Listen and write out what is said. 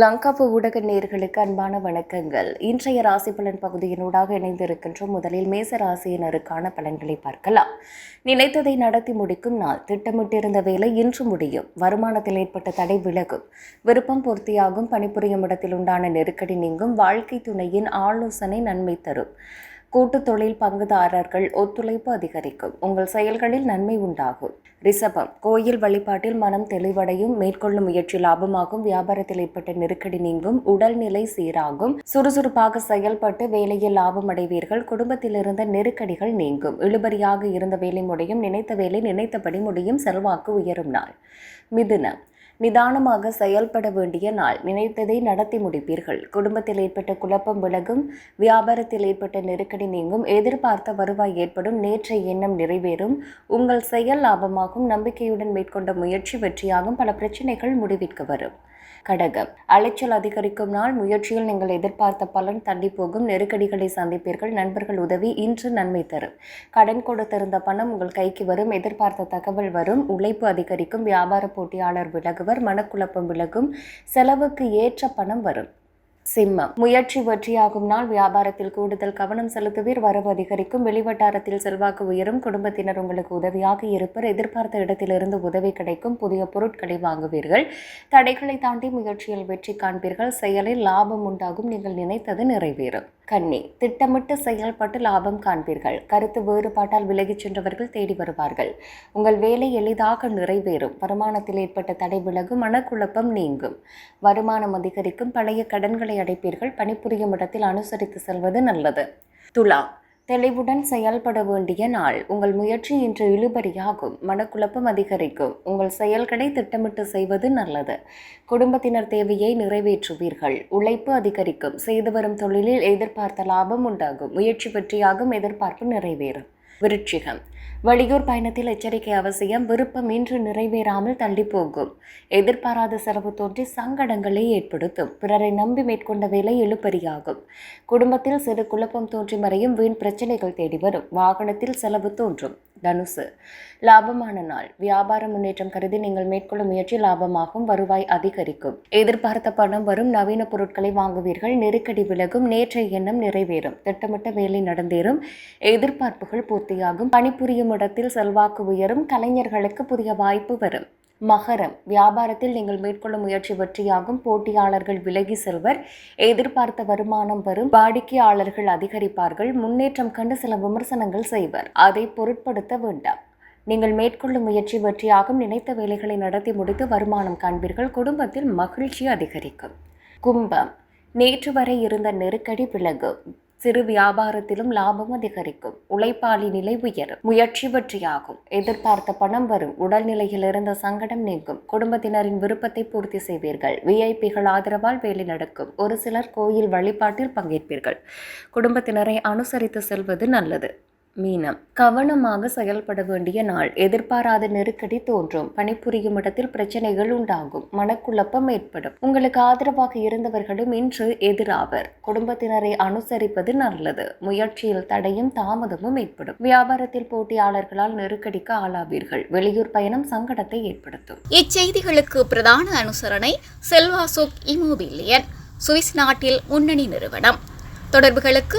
லங்காப்பு ஊடக நேர்களுக்கு அன்பான வணக்கங்கள். இன்றைய ராசி பலன் பகுதியினூடாக இணைந்திருக்கின்ற முதலில் மேச ராசியினருக்கான பலன்களை பார்க்கலாம். நினைத்ததை நடத்தி முடிக்கும் நாள். திட்டமிட்டிருந்த வேலை இன்று முடியும். வருமானத்தில் ஏற்பட்ட தடை விலகும். விருப்பம் பூர்த்தியாகும். பணிபுரியும் இடத்தில் உண்டான நெருக்கடி நீங்கும். வாழ்க்கை துணையின் ஆலோசனை நன்மை தரும். கூட்டு தொழில் பங்குதாரர்கள் ஒத்துழைப்பு அதிகரிக்கும். உங்கள் செயல்களில் நன்மை உண்டாகும். ரிஷபம். கோயில் வழிபாட்டில் மனம் தெளிவடையும் மேற்கொள்ளும் முயற்சி லாபமாகும் வியாபாரத்தில் ஏற்பட்ட நெருக்கடி நீங்கும் உடல்நிலை சீராகும் சுறுசுறுப்பாக செயல்பட்டு வேலையில் லாபம் அடைவீர்கள் குடும்பத்தில் இருந்த நெருக்கடிகள் நீங்கும். இழுபறியாக இருந்த வேலை முடியும் நினைத்த வேலை நினைத்தபடி முடியும் செல்வாக்கு உயரும் நாள். மிதுனம். நிதானமாக செயல்பட வேண்டிய நாள். நினைத்ததை நடத்தி முடிப்பீர்கள். குடும்பத்தில் ஏற்பட்ட குழப்பம் விலகும் வியாபாரத்தில் ஏற்பட்ட நெருக்கடி நீங்கும் எதிர்பார்த்த வருவாய் ஏற்படும் நேற்றைய எண்ணம் நிறைவேறும் உங்கள் செயல் லாபமாகும் நம்பிக்கையுடன் மேற்கொண்ட முயற்சி வெற்றியாகும் பல பிரச்சனைகள் முடிவிற்கு வரும். கடகம். அலைச்சல் அதிகரிக்கும் நாள் முயற்சியில் நீங்கள் எதிர்பார்த்த பலன் தள்ளி போகும். நெருக்கடிகளை சந்திப்பீர்கள். நண்பர்கள் உதவி இன்று நன்மை தரும். கடன் கொடுத்திருந்த பணம் உங்கள் கைக்கு வரும். எதிர்பார்த்த தகவல் வரும். உழைப்பு அதிகரிக்கும். வியாபார போட்டியாளர் விலகுவர். மனக்குழப்பம் விலகும். செலவுக்கு ஏற்ற பணம் வரும். சிம்மம். முயற்சி வெற்றியாகும் நாள் வியாபாரத்தில் கூடுதல் கவனம் செலுத்துவீர். வரவு அதிகரிக்கும். வெளிவட்டாரத்தில் செல்வாக்கு உயரும். குடும்பத்தினர் உங்களுக்கு உதவியாக இருப்பர். எதிர்பார்த்த இடத்திலிருந்து உதவி கிடைக்கும். புதிய பொருட்களை வாங்குவீர்கள். தடைகளை தாண்டி முயற்சியில் வெற்றி காண்பீர்கள். செயலில் லாபம் உண்டாகும். நீங்கள் நினைத்தது நிறைவேறும். கன்னி. திட்டமிட்டு செயல்பட்டு லாபம் காண்பீர்கள். கருத்து வேறுபாட்டால் விலகிச் சென்றவர்கள் தேடி வருவார்கள். உங்கள் வேலை எளிதாக நிறைவேறும். வருமானத்தில் ஏற்பட்ட தடை விலகும். மனக்குழப்பம் நீங்கும். வருமானம் அதிகரிக்கும். பழைய கடன்களை அடைப்பீர்கள். பணிபுரியும் இடத்தில் அனுசரித்து செல்வது நல்லது. துலா. தெளிவுடன் செயல்பட வேண்டிய நாள். உங்கள் முயற்சி இன்று இழுபறியாகும். மனக்குழப்பம் அதிகரிக்கும். உங்கள் செயல்களை திட்டமிட்டு செய்வது நல்லது. குடும்பத்தினர் தேவையை நிறைவேற்றுவீர்கள். உழைப்பு அதிகரிக்கும். செய்து வரும் தொழிலில் எதிர்பார்த்த லாபம் உண்டாகும். முயற்சி வெற்றியாகும். எதிர்பார்ப்பு நிறைவேறும். விருட்சிகம். வெளியூர் பயணத்தில் எச்சரிக்கை அவசியம் விருப்பம் இன்று நிறைவேறாமல் தள்ளி போகும். எதிர்பாராத செலவு தோன்றி சங்கடங்களை ஏற்படுத்தும். பிறரை நம்பி மேற்கொண்ட வேலை இழுபறியாகும் குடும்பத்தில் சிறு குழப்பம் தோன்றி மறையும் வீண் பிரச்சனைகள் தேடி வரும். வாகனத்தில் செலவு தோன்றும். தனுசு. லாபமான நாள். வியாபார முன்னேற்றம் கருதி நீங்கள் மேற்கொள்ளும் முயற்சி லாபமாகும். வருவாய் அதிகரிக்கும். எதிர்பார்த்த பணம் வரும். நவீன பொருட்களை வாங்குவீர்கள். நெருக்கடி விலகும். நேற்றைய எண்ணம் நிறைவேறும். திட்டமிட்ட வேலை நடந்தேறும். எதிர்பார்ப்புகள் பூர்த்தியாகும் பணிபுரியும் இடத்தில் செல்வாக்கு உயரும் கலைஞர்களுக்கு புதிய வாய்ப்பு வரும். மகரம் வியாபாரத்தில் நீங்கள் மேற்கொள்ளும் முயற்சி வெற்றியாகும். போட்டியாளர்கள் விலகி செல்வர். எதிர்பார்த்த வருமானம் வரும். வாடிக்கையாளர்கள் அதிகரிப்பார்கள். முன்னேற்றம் கண்டு சில விமர்சனங்கள் செய்வர். அதை பொருட்படுத்த வேண்டாம். நீங்கள் மேற்கொள்ளும் முயற்சி வெற்றியாகும். நினைத்த வேலைகளை நடத்தி முடித்து வருமானம் காண்பீர்கள். குடும்பத்தில் மகிழ்ச்சி அதிகரிக்கும். கும்பம் நேற்று வரை இருந்த நெருக்கடி விலகும் சிறு வியாபாரத்திலும் லாபம் அதிகரிக்கும். உழைப்பாளி நிலை உயரும். முயற்சி வெற்றியாகும். எதிர்பார்த்த பணம் வரும். உடல்நிலையில் இருந்த சங்கடம் நீங்கும். குடும்பத்தினரின் விருப்பத்தை பூர்த்தி செய்வீர்கள். விஐபிகள் ஆதரவால் வேலை நடக்கும். ஒரு சிலர் கோயில் வழிபாட்டில் பங்கேற்பீர்கள். குடும்பத்தினரை அனுசரித்து செல்வது நல்லது. மீனம். கவனமாக செயல்பட வேண்டிய நாள். எதிர்பாராத நெருக்கடி தோன்றும். பணிபுரியும் இடத்தில் பிரச்சனைகள் உண்டாகும். மனக்குழப்பம் ஏற்படும். உங்களுக்கு ஆதரவாக இருந்தவர்களும் இன்று எதிராவர். குடும்பத்தினரை அனுசரிப்பது நல்லது. முயற்சியில் தடையும் தாமதமும் ஏற்படும். வியாபாரத்தில் போட்டியாளர்களால் நெருக்கடிக்கு ஆளாவீர்கள். வெளியூர் பயணம் சங்கடத்தை ஏற்படுத்தும். இச்செய்திகளுக்கு பிரதான அனுசரணை செல்வாசோக் இமோபிலியன். சுவிஸ் நாட்டில் முன்னணி நிறுவனம். தொடர்புகளுக்கு